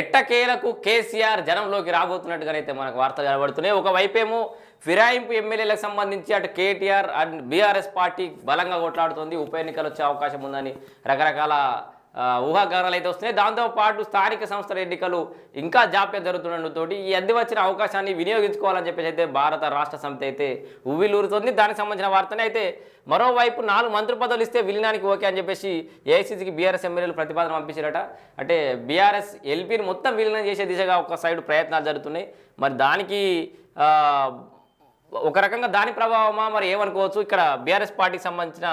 ఎట్టకేలకు కేసీఆర్ జనంలోకి రాబోతున్నట్టుగా అయితే మనకు వార్తలు కనబడుతున్నాయి. ఒకవైపేమో ఫిరాయింపు ఎమ్మెల్యేలకు సంబంధించి అటు కేటీఆర్ అండ్ బీఆర్ఎస్ పార్టీ బలంగా కొట్లాడుతుంది. ఉప ఎన్నికలు వచ్చే అవకాశం ఉందని రకరకాల ఊహాగానాలు అయితే వస్తున్నాయి. దాంతోపాటు స్థానిక సంస్థల ఎన్నికలు ఇంకా జాప్యం జరుగుతుండటంతో ఈ అద్దె వచ్చిన అవకాశాన్ని వినియోగించుకోవాలని చెప్పేసి అయితే భారత రాష్ట్ర సమితి అయితే ఉవ్విలూరుతోంది. దానికి సంబంధించిన వార్తనే అయితే మరోవైపు నాలుగు మంత్రి పదవులు ఇస్తే విలీనానికి ఓకే అని చెప్పేసి ఏఐసీసీకి బీఆర్ఎస్ ఎమ్మెల్యేలు ప్రతిపాదన పంపించారట. అంటే బీఆర్ఎస్ ఎల్పీని మొత్తం విలీనం చేసే దిశగా ఒక సైడ్ ప్రయత్నాలు జరుగుతున్నాయి. మరి దానికి ఒక రకంగా దాని ప్రభావమా? మరి ఏమనుకోవచ్చు? ఇక్కడ బీఆర్ఎస్ పార్టీకి సంబంధించిన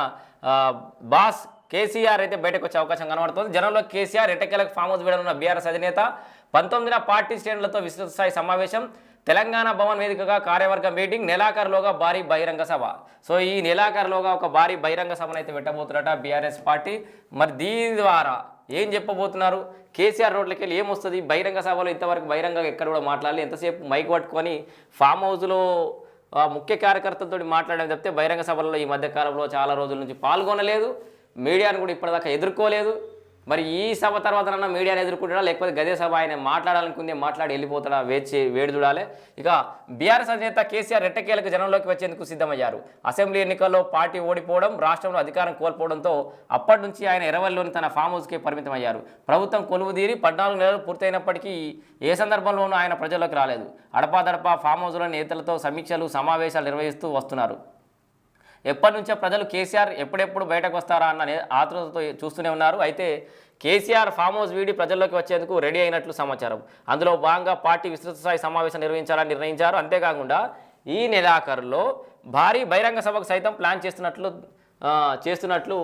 బాస్ కేసీఆర్ అయితే బయటకు వచ్చే అవకాశం కనబడుతుంది. జనంలో కేసీఆర్ ఎట్టకేలకు ఫామ్ హౌస్ వీడనున్న బీఆర్ఎస్ అధినేత పంతొమ్మిదిన పార్టీ శ్రేణులతో విస్తృత స్థాయి సమావేశం తెలంగాణ భవన్ వేదికగా కార్యవర్గ మీటింగ్ నెలాఖరులోగా భారీ బహిరంగ సభ. సో ఈ నెలాఖరులోగా ఒక భారీ బహిరంగ సభను అయితే పెట్టబోతున్నట బీఆర్ఎస్ పార్టీ. మరి దీని ద్వారా ఏం చెప్పబోతున్నారు? కేసీఆర్ రోడ్లకి వెళ్ళి ఏమొస్తుంది బహిరంగ సభలో ఇంతవరకు బహిరంగంగా ఎక్కడ కూడా మాట్లాడాలి. ఎంతసేపు మైక్ పట్టుకొని ఫామ్ హౌస్లో ముఖ్య కార్యకర్తలతో మాట్లాడడం చెప్తే బహిరంగ సభల్లో ఈ మధ్యకాలంలో చాలా రోజుల నుంచి పాల్గొనలేదు. మీడియాను కూడా ఇప్పటిదాకా ఎదుర్కోలేదు. మరి ఈ సభ తర్వాతనన్నా మీడియాను ఎదుర్కొంటాడా? లేకపోతే గదే సభ ఆయన మాట్లాడాలనుకుందే మాట్లాడి వెళ్ళిపోతాడా? వేచి వేడి చూడాలి. ఇక బీఆర్ఎస్ అధినేత కేసీఆర్ రెట్టకేలకు జనంలోకి వచ్చేందుకు సిద్ధమయ్యారు. అసెంబ్లీ ఎన్నికల్లో పార్టీ ఓడిపోవడం రాష్ట్రంలో అధికారం కోల్పోవడంతో అప్పటి నుంచి ఆయన ఎరవల్లోని తన ఫామ్ హౌస్కే పరిమితమయ్యారు. ప్రభుత్వం కొలువుదీరి పద్నాలుగు నెలలు పూర్తయినప్పటికీ ఏ సందర్భంలోనూ ఆయన ప్రజల్లోకి రాలేదు. అడపాదడపా ఫామ్ హౌస్లోని నేతలతో సమీక్షలు సమావేశాలు నిర్వహిస్తూ వస్తున్నారు. ఎప్పటి నుంచో ప్రజలు కేసీఆర్ ఎప్పుడెప్పుడు బయటకు వస్తారా అన్న ఆతృతతో చూస్తూనే ఉన్నారు. అయితే కేసీఆర్ ఫామ్ హౌస్ వీడి ప్రజల్లోకి వచ్చేందుకు రెడీ అయినట్లు సమాచారం. అందులో భాగంగా పార్టీ విస్తృత స్థాయి సమావేశం నిర్వహించాలని నిర్ణయించారు. అంతేకాకుండా ఈ నెలాఖరులో భారీ బహిరంగ సభకు సైతం ప్లాన్ చేస్తున్నట్లు చేస్తున్నట్లు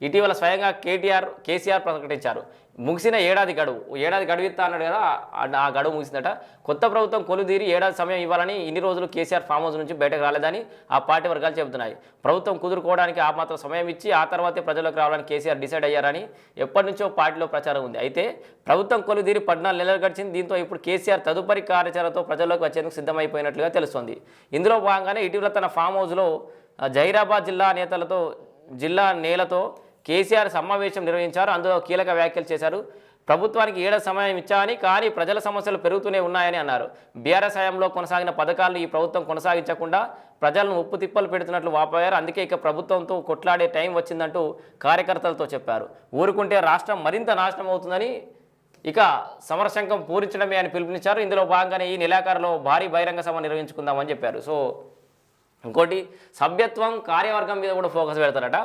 ఇటీవల స్వయంగా కేటీఆర్ కేసీఆర్ ప్రకటించారు. ముగిసిన ఏడాది గడువు. ఏడాది గడువు ఇస్తా అన్నాడు కదా ఆ- గడువు ముగిసిందట. కొత్త ప్రభుత్వం కొలుదీరి ఏడాది సమయం ఇవ్వాలని ఇన్ని రోజులు కేసీఆర్ ఫామ్ హౌస్ నుంచి బయటకు రాలేదని ఆ పార్టీ వర్గాలు చెబుతున్నాయి. ప్రభుత్వం కుదురుకోవడానికి ఆ మాత్రం సమయం ఇచ్చి ఆ తర్వాతే ప్రజలకు రావాలని కేసీఆర్ డిసైడ్ అయ్యారని ఎప్పటి నుంచో పార్టీలో ప్రచారం ఉంది. అయితే ప్రభుత్వం కొలుదీరి పద్నాలుగు నెలలు గడిచింది. దీంతో ఇప్పుడు కేసీఆర్ తదుపరి కార్యాచరణతో ప్రజల్లోకి వచ్చేందుకు సిద్ధమైపోయినట్లుగా తెలుస్తోంది. ఇందులో భాగంగానే ఇటీవల తన ఫామ్ హౌస్లో జైరాబాద్ జిల్లా నేతలతో జిల్లా నేలతో కేసీఆర్ సమావేశం నిర్వహించారు. అందులో కీలక వ్యాఖ్యలు చేశారు. ప్రభుత్వానికి ఏడ సమయం ఇచ్చామని కానీ ప్రజల సమస్యలు పెరుగుతూనే ఉన్నాయని అన్నారు. బీఆర్ఎస్ హయాంలో కొనసాగిన పథకాలను ఈ ప్రభుత్వం కొనసాగించకుండా ప్రజలను ఉప్పు తిప్పలు పెడుతున్నట్లు వాపోయారు. అందుకే ఇక ప్రభుత్వంతో కొట్లాడే టైం వచ్చిందంటూ కార్యకర్తలతో చెప్పారు. ఊరుకుంటే రాష్ట్రం మరింత నాశనం అవుతుందని ఇక సమరశంకం పూరించడమే అని పిలుపునిచ్చారు. ఇందులో భాగంగానే ఈ నెలాఖరులో భారీ బహిరంగ సభ నిర్వహించుకుందామని చెప్పారు. సో ఇంకోటి సభ్యత్వం కార్యవర్గం మీద కూడా ఫోకస్ పెడతారట.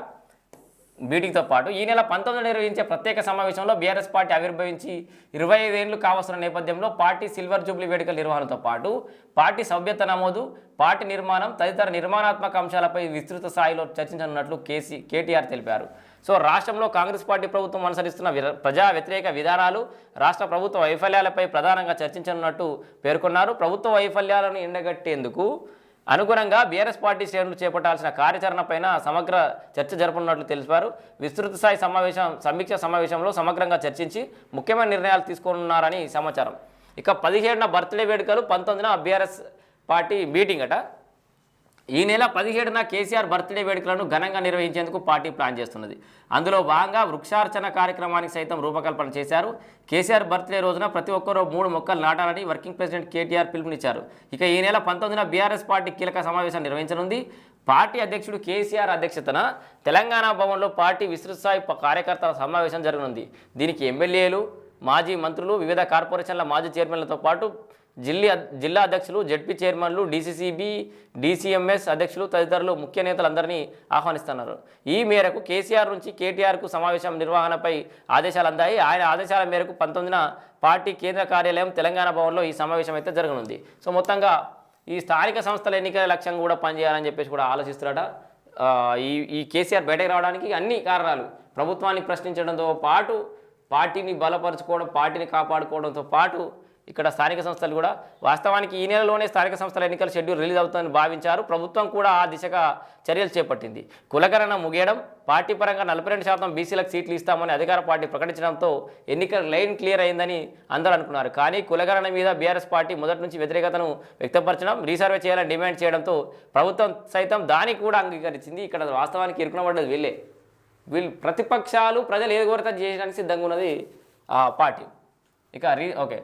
మీటింగ్తో పాటు ఈ నెల పంతొమ్మిది నిర్వహించే ప్రత్యేక సమావేశంలో బీఆర్ఎస్ పార్టీ ఆవిర్భవించి ఇరవై ఐదేళ్ళు కావస్తున్న నేపథ్యంలో పార్టీ సిల్వర్ జూబ్లీ వేడుకల నిర్వహణతో పాటు పార్టీ సభ్యత నమోదు పార్టీ నిర్మాణం తదితర నిర్మాణాత్మక అంశాలపై విస్తృత స్థాయిలో చర్చించనున్నట్లు కేసీ కేటీఆర్ తెలిపారు. సో రాష్ట్రంలో కాంగ్రెస్ పార్టీ ప్రభుత్వం అనుసరిస్తున్న ప్రజా వ్యతిరేక విధానాలు రాష్ట్ర ప్రభుత్వ వైఫల్యాలపై ప్రధానంగా చర్చించనున్నట్టు పేర్కొన్నారు. ప్రభుత్వ వైఫల్యాలను ఎండగట్టేందుకు అనుగుణంగా బీఆర్ఎస్ పార్టీ శ్రేణులు చేపట్టాల్సిన కార్యాచరణపైన సమగ్ర చర్చ జరపనున్నట్లు తెలిపారు. విస్తృత స్థాయి సమావేశం సమీక్ష సమావేశంలో సమగ్రంగా చర్చించి ముఖ్యమైన నిర్ణయాలు తీసుకోనున్నారని సమాచారం. ఇక పదిహేడున బర్త్డే వేడుకలు పంతొమ్మిదిన బీఆర్ఎస్ పార్టీ మీటింగ్ అట. ఈ నెల పదిహేడున కేసీఆర్ బర్త్డే వేడుకలను ఘనంగా నిర్వహించేందుకు పార్టీ ప్లాన్ చేస్తున్నది. అందులో భాగంగా వృక్షార్చన కార్యక్రమానికి సైతం రూపకల్పన చేశారు. కేసీఆర్ బర్త్డే రోజున ప్రతి ఒక్కరూ మూడు మొక్కలు నాటాలని వర్కింగ్ ప్రెసిడెంట్ కేటీఆర్ పిలుపునిచ్చారు. ఇక ఈ నెల పంతొమ్మిదిన బీఆర్ఎస్ పార్టీ కీలక సమావేశం నిర్వహించనుంది. పార్టీ అధ్యక్షుడు కేసీఆర్ అధ్యక్షతన తెలంగాణ భవన్లో పార్టీ విస్తృత స్థాయి కార్యకర్తల సమావేశం జరగనుంది. దీనికి ఎమ్మెల్యేలు మాజీ మంత్రులు వివిధ కార్పొరేషన్ల మాజీ చైర్మన్లతో పాటు జిల్లా జిల్లా అధ్యక్షులు జడ్పీ చైర్మన్లు డీసీసీబీ డీసీఎంఎస్ అధ్యక్షులు తదితరులు ముఖ్య నేతలందరినీ ఆహ్వానిస్తున్నారు. ఈ మేరకు కేసీఆర్ నుంచి కేటీఆర్కు సమావేశం నిర్వహణపై ఆదేశాలు అందాయి. ఆయన ఆదేశాల మేరకు పంతొమ్మిదిన పార్టీ కేంద్ర కార్యాలయం తెలంగాణ భవన్లో ఈ సమావేశం అయితే జరగనుంది. సో మొత్తంగా ఈ స్థానిక సంస్థల ఎన్నికల లక్ష్యం కూడా పనిచేయాలని చెప్పేసి కూడా ఆలోచిస్తున్నారట ఈ ఈ కేసీఆర్ బయటకు రావడానికి అన్ని కారణాలు ప్రభుత్వాన్ని ప్రశ్నించడంతో పాటు పార్టీని బలపరచుకోవడం పార్టీని కాపాడుకోవడంతో పాటు ఇక్కడ స్థానిక సంస్థలు కూడా వాస్తవానికి ఈ నెలలోనే స్థానిక సంస్థల ఎన్నికల షెడ్యూల్ రిలీజ్ అవుతుందని భావించారు. ప్రభుత్వం కూడా ఆ దిశగా చర్యలు చేపట్టింది. కులకరణ ముగియడం పార్టీ పరంగా నలభై రెండు శాతం బీసీలకు సీట్లు ఇస్తామని అధికార పార్టీ ప్రకటించడంతో ఎన్నికల లైన్ క్లియర్ అయిందని అందరూ అనుకున్నారు. కానీ కులకరణ మీద బీఆర్ఎస్ పార్టీ మొదటి నుంచి వ్యతిరేకతను వ్యక్తపరచడం రీసర్వే చేయాలని డిమాండ్ చేయడంతో ప్రభుత్వం సైతం దానికి కూడా అంగీకరించింది. ఇక్కడ వాస్తవానికి ఇరుకునబడ్డది వీళ్ళే. వీళ్ళు ప్రతిపక్షాలు ప్రజలు ఏది కోరితే చేయడానికి సిద్ధంగా ఉన్నది ఆ పార్టీ. ఇక రీ ఓకే.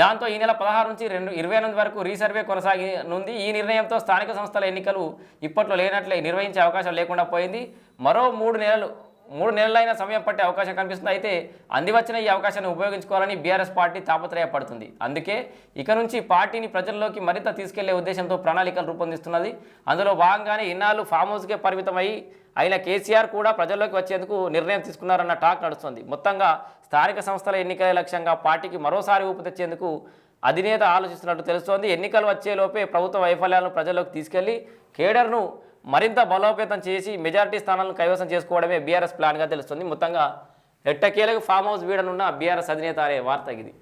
దాంతో ఈ నెల పదహారు నుంచి రెండు ఇరవై ఎనిమిది వరకు రీసర్వే కొనసాగనుంది. ఈ నిర్ణయంతో స్థానిక సంస్థల ఎన్నికలు ఇప్పట్లో లేనట్లే నిర్వహించే అవకాశం లేకుండా పోయింది. మరో మూడు నెలలు మూడు నెలలైన సమయం పట్టే అవకాశం కనిపిస్తుంది. అయితే అందివచ్చిన ఈ అవకాశాన్ని ఉపయోగించుకోవాలని బీఆర్ఎస్ పార్టీ తాపత్రయపడుతుంది. అందుకే ఇక నుంచి పార్టీని ప్రజల్లోకి మరింత తీసుకెళ్ళే ఉద్దేశంతో ప్రణాళికలు రూపొందిస్తున్నది. అందులో భాగంగానే ఇన్నాళ్ళు ఫామ్ హౌస్కే పరిమితమై అయిన కేసీఆర్ కూడా ప్రజల్లోకి వచ్చేందుకు నిర్ణయం తీసుకున్నారన్న టాక్ నడుస్తుంది. మొత్తంగా స్థానిక సంస్థల ఎన్నికల లక్ష్యంగా పార్టీకి మరోసారి ఊపు తెచ్చేందుకు అధినేత ఆలోచిస్తున్నట్టు తెలుస్తోంది. ఎన్నికలు వచ్చేలోపే ప్రభుత్వ వైఫల్యాలను ప్రజల్లోకి తీసుకెళ్ళి కేడర్ను మరింత బలోపేతం చేసి మెజారిటీ స్థానాలను కైవసం చేసుకోవడమే బీఆర్ఎస్ ప్లాన్గా తెలుస్తుంది. మొత్తంగా ఎట్టకేలకు ఫామ్ హౌస్ వీడనున్న బీఆర్ఎస్ అధినేత అనే వార్త ఇది.